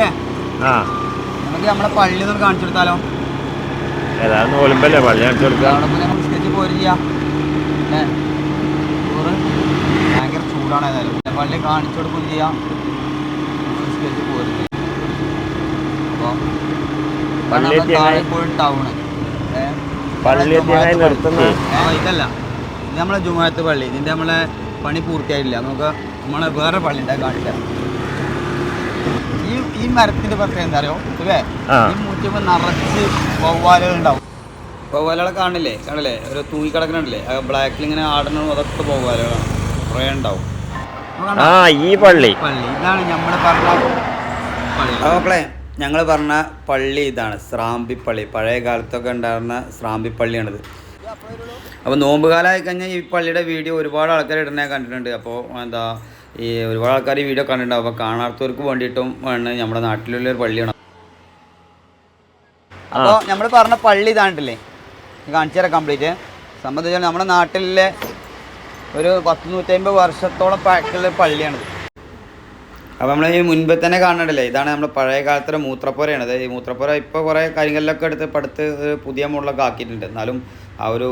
ആ. നമുക്ക് നമ്മളെ പള്ളി ഒന്ന് കാണിച്ചു കൊടുത്താലോ? ഏതായാലും നോലുമ്പല്ലേ പള്ളി കാണിച്ചു കൊടുക്കുക അവിടെ പിന്നെ നമുക്ക് സ്കെച്ച് പോരും ചെയ്യാം. ഏ ചോറ് ഭയങ്കര ചൂടാണ് ഏതായാലും. പള്ളി കാണിച്ചു കൊടുക്കുകയും ചെയ്യാം. സ്കെച്ച് പോരും ചെയ്യാം. അപ്പോൾ പള്ളി എത്തിയങ്ങനെ- കോഴിക്കോട് ടൗണ് പള്ളി എത്തിയങ്ങനെ നിർത്തുന്ന ഇതല്ല. ഇത് നമ്മളെ ജുമാത്ത് പള്ളി. ഇതിന്റെ നമ്മളെ പണി പൂർത്തിയായിട്ടില്ല. നമുക്ക് നമ്മളെ വേറെ പള്ളി ഉണ്ടായി കാണിക്കാം. ഈ ഈ മരത്തിന്റെ പ്രത്യേകത എന്താ അറിയോ? ഇല്ലേ? ഈ മുറ്റുമ്പോ നിറച്ച് വവ്വാലുകൾ ഉണ്ടാവും. വവ്വാലുകളെ കാണില്ലേ? കാണില്ലേ ഒരു തൂങ്ങി കിടക്കണില്ലേ ബ്ലാക്കിൽ ഇങ്ങനെ ആടണം അതൊക്കെ വവ്വാലുകളാണ്. കുറേ ഉണ്ടാവും. ആ ഈ പള്ളി. പള്ളി. ഇതാണ് നമ്മൾ പറഞ്ഞ പള്ളി. മക്കളെ ഞങ്ങൾ പറഞ്ഞ പള്ളി ഇതാണ്. സ്രാമ്പിപ്പള്ളി പഴയ കാലത്തൊക്കെ ഉണ്ടായിരുന്ന സ്രാമ്പിപ്പള്ളിയാണിത് അപ്പോൾ നോമ്പ് കഴിഞ്ഞാൽ ഈ പള്ളിയുടെ വീഡിയോ ഒരുപാട് ആൾക്കാർ ഇടുന്ന കണ്ടിട്ടുണ്ട്. അപ്പോൾ എന്താ ഈ ഒരുപാട് ആൾക്കാർ ഈ വീഡിയോ കണ്ടിട്ടുണ്ടാവും. അപ്പോൾ കാണാത്തവർക്ക് വേണ്ടിയിട്ടും ആണ് നമ്മുടെ നാട്ടിലുള്ള ഒരു പള്ളിയാണ്. അപ്പോൾ നമ്മൾ പറഞ്ഞ പള്ളി ഇതാണ്ടില്ലേ? കാണിച്ചു തരാം കംപ്ലീറ്റ് സംബന്ധിച്ചാൽ നമ്മുടെ നാട്ടിലെ ഒരു പത്ത് നൂറ്റമ്പത് വർഷത്തോളം പഴക്കമുള്ള പള്ളിയാണിത്. അപ്പോൾ നമ്മൾ ഈ മുൻപ് തന്നെ കാണണ്ടല്ലേ ഇതാണ് നമ്മൾ പഴയ കാലത്തെ മൂത്രപ്പുരയാണ് ഈ മൂത്രപ്പുര ഇപ്പോൾ കുറേ കാര്യങ്ങളിലൊക്കെ എടുത്ത് പടുത്ത് പുതിയ മോഡലൊക്കെ ആക്കിയിട്ടുണ്ട്. എന്നാലും ആ ഒരു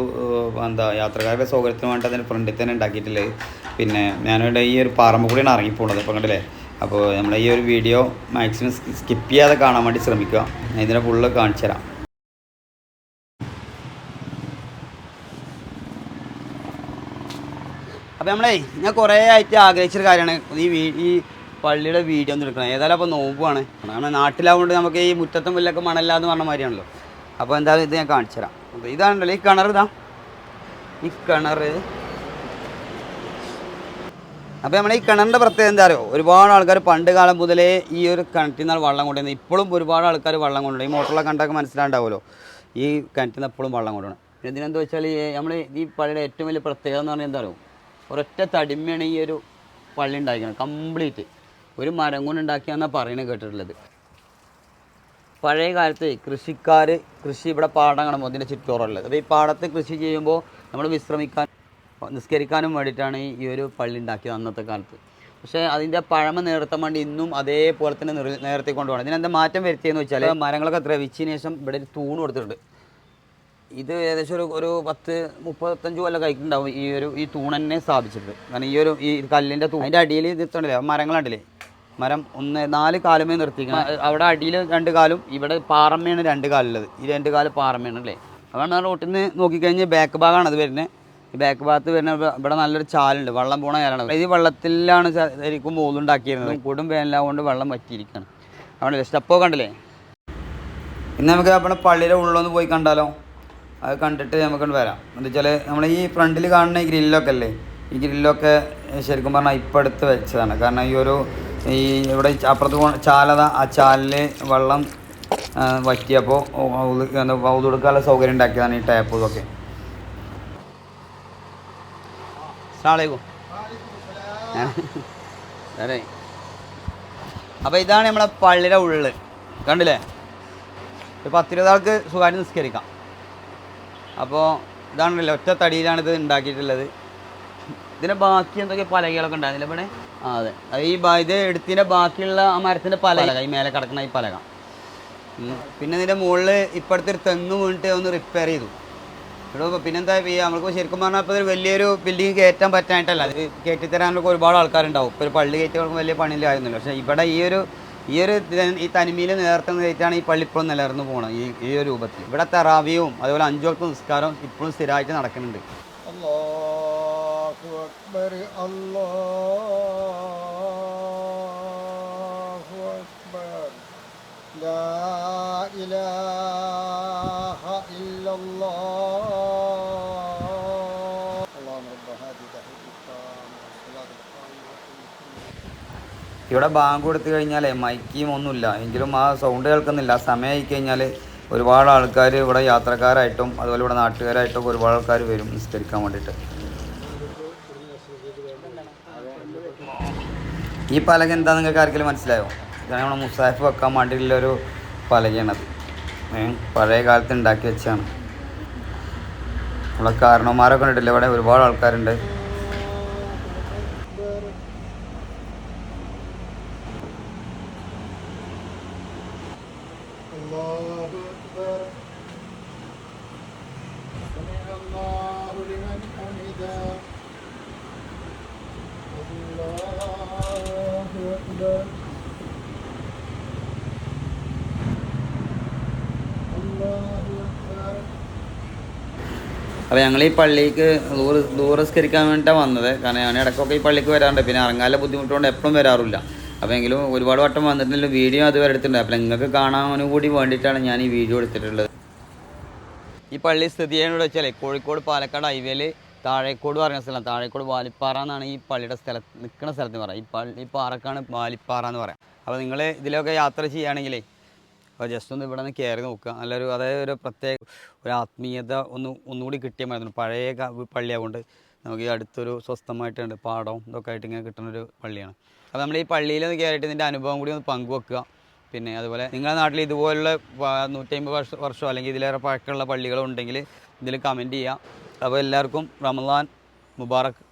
എന്താ യാത്രക്കാരുടെ സൗകര്യത്തിന് വേണ്ടി അതിന് ഫ്രണ്ടിൽ തന്നെ ഉണ്ടാക്കിയിട്ടുള്ളത് പിന്നെ ഞാനിവിടെ ഈ ഒരു പാറമ്പ് കൂടിയാണ് ഇറങ്ങിപ്പോണത് അപ്പം കണ്ടില്ലേ? അപ്പോൾ നമ്മൾ ഈ ഒരു വീഡിയോ മാക്സിമം സ്കിപ്പ് ചെയ്യാതെ കാണാൻ വേണ്ടി ശ്രമിക്കുക. ഞാൻ ഇതിനെ ഫുള്ള് കാണിച്ചു തരാം. അപ്പോൾ നമ്മളേ ഞാൻ കുറേ ആയിട്ട് ആഗ്രഹിച്ചൊരു കാര്യമാണ്. ഈ ഈ പള്ളിയുടെ വീഡിയോ ഒന്ന് എടുക്കണം. ഏതായാലും അപ്പോൾ നോമ്പുമാണ് നമ്മുടെ നാട്ടിലാവുകൊണ്ട് നമുക്ക് ഈ മുറ്റത്തും പുല്ലൊക്കെ മണല്ലാന്ന് പറഞ്ഞ മാതിരിയാണല്ലോ. അപ്പോൾ എന്തായാലും ഇത് ഞാൻ കാണിച്ചു തരാം. അപ്പോൾ ഇതാണല്ലോ ഈ കിണർ ഇതാ. ഈ കിണർ അപ്പോൾ നമ്മൾ ഈ കിണറിന്റെ പ്രത്യേകത എന്താ അറിയോ? ഒരുപാട് ആൾക്കാർ പണ്ട് കാലം മുതലേ ഈ ഒരു കിണറ്റിൽ നിന്നാണ് വെള്ളം കൊണ്ടുവരുന്നത്. ഇപ്പോഴും ഒരുപാട് ആൾക്കാർ വെള്ളം കൊണ്ടുവരും. ഈ മോട്ടറിലെ കണ്ടൊക്കെ മനസ്സിലാണ്ടാവുമല്ലോ ഈ കിണറ്റിൽ നിന്ന് എപ്പോഴും വെള്ളം കൊണ്ടുവരണം. പിന്നെ ഇതിനെന്താ വെച്ചാൽ നമ്മൾ ഈ പള്ളിയുടെ ഏറ്റവും വലിയ പ്രത്യേകത എന്ന് പറഞ്ഞാൽ എന്താ അറിയോ? ഒരൊറ്റ തടിമയാണ് ഈ ഒരു പള്ളി ഉണ്ടാക്കിയത്. കംപ്ലീറ്റ്. ഒരു മരം കൊണ്ട് ഉണ്ടാക്കിയാന്നാണ് പറയുന്നത് കേട്ടിട്ടുള്ളത്. പഴയ കാലത്ത് കൃഷിക്കാർ കൃഷി ഇവിടെ പാടം കാണുമ്പോൾ അതിന്റെ ചുറ്റോറുള്ളത്. അപ്പോൾ ഈ പാടത്ത് കൃഷി ചെയ്യുമ്പോൾ നമ്മൾ വിശ്രമിക്കാൻ നിസ്കരിക്കാനും വേണ്ടിയിട്ടാണ് ഈ- ഒരു പള്ളി ഉണ്ടാക്കിയത് അന്നത്തെ കാലത്ത്. പക്ഷേ അതിന്റെ പഴമ നേർത്തം വേണ്ടി ഇന്നും അതേപോലെ തന്നെ നിർ നേരത്തെ കൊണ്ടുപോകണം ഇതിനെന്താ മാറ്റം വരുത്തിയെന്ന് വെച്ചാൽ മരങ്ങളൊക്കെ ദ്രവിച്ചതിന് ശേഷം ഇവിടെ ഒരു തൂണ് കൊടുത്തിട്ടുണ്ട്. ഇത് ഏകദേശം ഒരു ഒരു പത്ത് മുപ്പത്തഞ്ച് കൊല്ലം കഴിക്കുന്നുണ്ടാവും ഈ ഒരു ഈ തൂണ് തന്നെ സ്ഥാപിച്ചിട്ടുണ്ട്. കാരണം ഈ ഒരു ഈ കല്ലിന്റെ തൂൺ അതിന്റെ അടിയിൽ നിർത്തണില്ലേ മരങ്ങളുണ്ടല്ലേ മരം ഒന്ന് നാല് കാലുമേ നിർത്തിക്കണം അവിടെ അടിയിൽ രണ്ട് കാലും ഇവിടെ പാറമ്മയാണ് രണ്ട് കാലുള്ളത്. ഈ രണ്ട് കാൽ പാറമ്മയാണ് അല്ലേ? അതാണ് റോട്ടിൽ നിന്ന് നോക്കിക്കഴിഞ്ഞാൽ ബാക്ക് ഭാഗമാണ് അത് വരുന്നത്. ഈ ബാക്ക് ഭാഗത്ത് വരുന്ന ഇവിടെ നല്ലൊരു ചാലുണ്ട്. വെള്ളം പോണ ചാലാണ്. ഈ വെള്ളത്തിലാണ് ശരിക്കും മോളുണ്ടാക്കിയിരുന്നത് കൊടും വേനലാവുകൊണ്ട് വെള്ളം വറ്റിയിരിക്കുകയാണ് അവിടെ സ്റ്റെപ്പോ കണ്ടില്ലേ? ഇന്ന് നമുക്ക് നമ്മുടെ പള്ളിയുടെ ഉള്ളൊന്ന് പോയി കണ്ടാലോ? അത് കണ്ടിട്ട് നമുക്ക് വരാം. എന്താ വെച്ചാൽ നമ്മൾ ഈ ഫ്രണ്ടിൽ കാണുന്ന ഈ ഗ്രില്ലൊക്കെ അല്ലേ? ഈ ഗ്രില്ലൊക്കെ ശരിക്കും പറഞ്ഞാൽ ഇപ്പം എടുത്ത് വെച്ചതാണ്. കാരണം ഈ ഒരു ഈ ഇവിടെ അപ്പുറത്ത് പോ ചാലത ആ ചാലിൽ വെള്ളം വറ്റിയപ്പോൾ വറ്റിയപ്പോൾ ഊതുകൊടുക്കാനുള്ള സൗകര്യം ഉണ്ടാക്കിയതാണ് ഈ ടാപ്പ് ഇതൊക്കെ. അതെ. അപ്പോൾ ഇതാണ് നമ്മളെ പള്ളിയുടെ ഉള്ളിൽ കണ്ടില്ലേ? ഒരു പത്തിരുപത് ആൾക്ക് സുഖമായിട്ട് നിസ്കരിക്കാം. അപ്പോൾ ഇതാണല്ലോ ഒറ്റ തടിയിലാണ് ഇത് ഉണ്ടാക്കിയിട്ടുള്ളത്. ഇതിന്റെ ബാക്കി എന്തൊക്കെ പലകകളൊക്കെ ഉണ്ടായിരുന്നില്ല ഇവിടെ? ആ അതെ. ഈ ഇത് എടുത്തിന്റെ ബാക്കിയുള്ള ആ മരത്തിന്റെ പലക. ഈ മേലെ കിടക്കുന്ന ഈ പലക. പിന്നെ ഇതിന്റെ മുകളിൽ ഇപ്പോഴത്തെ ഒരു തെങ്ങ് വീണിട്ട് ഒന്ന് റിപ്പയർ ചെയ്തു. ഇവിടെ പിന്നെന്താ ചെയ്യുക നമുക്ക് ശരിക്കും പറഞ്ഞാൽ ഇപ്പോൾ വലിയൊരു ബിൽഡിംഗ് കയറ്റാൻ പറ്റാനായിട്ടല്ല അത് കയറ്റിത്തരാനൊക്കെ ഒരുപാട് ആൾക്കാരുണ്ടാവും. ഇപ്പോൾ ഒരു പള്ളി കയറ്റി വലിയ വലിയ പണിയിലായിരുന്നല്ലോ പക്ഷേ ഇവിടെ ഈ ഒരു ഈ ഒരു ഈ തനിമയിൽ നേർത്തുന്ന കയറ്റാണ് ഈ പള്ളി ഇപ്പോഴും നിലനിർന്നു പോകണം ഈ ഈ ഒരു രൂപത്തിൽ. ഇവിടെ തെറാവിയും അതുപോലെ അഞ്ചു വക്ത നിസ്കാരം ഇപ്പോഴും സ്ഥിരമായിട്ട് നടക്കുന്നുണ്ട്. അല്ലാഹു അക്ബർ അല്ലാഹു ലാ ഇലാഹ ഇവിടെ ബാങ്ക് കൊടുത്തു കഴിഞ്ഞാൽ മൈക്കും ഒന്നുമില്ല. എങ്കിലും ആ സൗണ്ട് കേൾക്കുന്നില്ല. സമയമായി കഴിഞ്ഞാൽ ഒരുപാട് ആൾക്കാർ ഇവിടെ യാത്രക്കാരായിട്ടും അതുപോലെ ഇവിടെ നാട്ടുകാരായിട്ടും ഒരുപാട് ആൾക്കാർ വരും നിസ്കരിക്കാൻ വേണ്ടിയിട്ട് ഈ പലക എന്താ നിങ്ങൾക്ക് ആർക്കെങ്കിലും മനസ്സിലായോ? ഇതാണ് നമ്മുടെ മുസാഫ് വെക്കാൻ വേണ്ടിയിട്ടുള്ള ഒരു പലകയാണത് പഴയ കാലത്ത് ഉണ്ടാക്കി വെച്ചാണ് നമ്മളെ കാരണവന്മാരൊക്കെ ഉണ്ടല്ലോ ഇവിടെ ഒരുപാട് ആൾക്കാരുണ്ട്. അപ്പോൾ ഞങ്ങൾ ഈ പള്ളിക്ക് ദൂര ദൂരസ്കരിക്കാൻ വേണ്ടിയിട്ടാണ് വന്നത്. കാരണം ഞാൻ ഇടയ്ക്കൊക്കെ ഈ പള്ളിക്ക് വരാറുണ്ട്. പിന്നെ ഇറങ്ങാനുള്ള ബുദ്ധിമുട്ടുകൊണ്ട് എപ്പോഴും വരാറില്ല. അപ്പോൾ എങ്കിലും ഒരുപാട് വട്ടം വന്നിട്ടുണ്ടെങ്കിൽ വീഡിയോ അതുവരെ എടുത്തിട്ടുണ്ട്. അപ്പോൾ നിങ്ങൾക്ക് കാണാനും കൂടി വേണ്ടിയിട്ടാണ് ഞാൻ ഈ വീഡിയോ എടുത്തിട്ടുള്ളത്. ഈ പള്ളി സ്ഥിതി ചെയ്യുന്നത് വെച്ചാൽ കോഴിക്കോട് പാലക്കാട് ഹൈവേയിൽ താഴേക്കോട് പറയുന്ന സ്ഥലം. താഴേക്കോട് വാലിപ്പാറ എന്നാണ് ഈ പള്ളിയുടെ സ്ഥലം നിൽക്കുന്ന സ്ഥലത്ത് പറയാം. ഈ പള്ളി പാറക്കാണ് വാലിപ്പാറ എന്ന് പറയാം. അപ്പോൾ നിങ്ങൾ ഇതിലൊക്കെ യാത്ര ചെയ്യുകയാണെങ്കിലേ അപ്പോൾ ജസ്റ്റ് ഒന്ന് ഇവിടെ നിന്ന് കയറി നോക്കുക. നല്ലൊരു അതായത് ഒരു പ്രത്യേക ഒരു ആത്മീയത ഒന്ന് ഒന്നുകൂടി കിട്ടിയ മായിരുന്നു പഴയ പള്ളിയാകൊണ്ട് നമുക്ക് ഈ അടുത്തൊരു സ്വസ്ഥമായിട്ടുണ്ട്. പാടവും ഇതൊക്കെ ആയിട്ട് ഇങ്ങനെ കിട്ടുന്ന ഒരു പള്ളിയാണ്. അപ്പോൾ നമ്മൾ ഈ പള്ളിയിൽ ഒന്ന് കയറിയിട്ട് ഇതിന്റെ അനുഭവം കൂടി ഒന്ന് പങ്കുവെക്കുക. പിന്നെ അതുപോലെ നിങ്ങളുടെ നാട്ടിൽ ഇതുപോലുള്ള നൂറ്റമ്പത് വർഷം വർഷമോ അല്ലെങ്കിൽ ഇതിലേറെ പഴക്കമുള്ള പള്ളികളുണ്ടെങ്കിൽ ഇതിൽ കമന്റ് ചെയ്യുക. അപ്പോൾ എല്ലാവർക്കും റമദാൻ മുബാറക്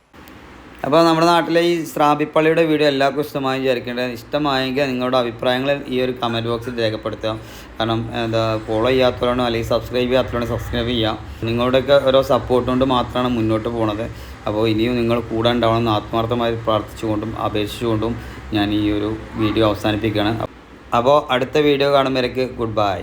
അപ്പോൾ നമ്മുടെ നാട്ടിലെ ഈ സ്രാബിപ്പള്ളിയുടെ വീഡിയോ എല്ലാവർക്കും ഇഷ്ടമായി വിചാരിക്കേണ്ടത് ഇഷ്ടമായെങ്കിൽ നിങ്ങളുടെ അഭിപ്രായങ്ങൾ ഈ ഒരു കമന്റ് ബോക്സിൽ രേഖപ്പെടുത്തുക. കാരണം എന്താ ഫോളോ ചെയ്യാത്തവരാണോ അല്ലെങ്കിൽ സബ്സ്ക്രൈബ് ചെയ്യാത്തവരാണോ സബ്സ്ക്രൈബ് ചെയ്യുക. നിങ്ങളുടെയൊക്കെ ഓരോ സപ്പോർട്ട് കൊണ്ട് മാത്രമാണ് മുന്നോട്ട് പോണത്. അപ്പോൾ ഇനിയും നിങ്ങൾ കൂടെ ഉണ്ടാവണമെന്ന് ആത്മാർത്ഥമായി പ്രാർത്ഥിച്ചുകൊണ്ടും അപേക്ഷിച്ചുകൊണ്ടും ഞാൻ ഈ ഒരു വീഡിയോ അവസാനിപ്പിക്കുകയാണ്. അപ്പോൾ അടുത്ത വീഡിയോ കാണുമ്പോഴേക്ക് ഗുഡ് ബൈ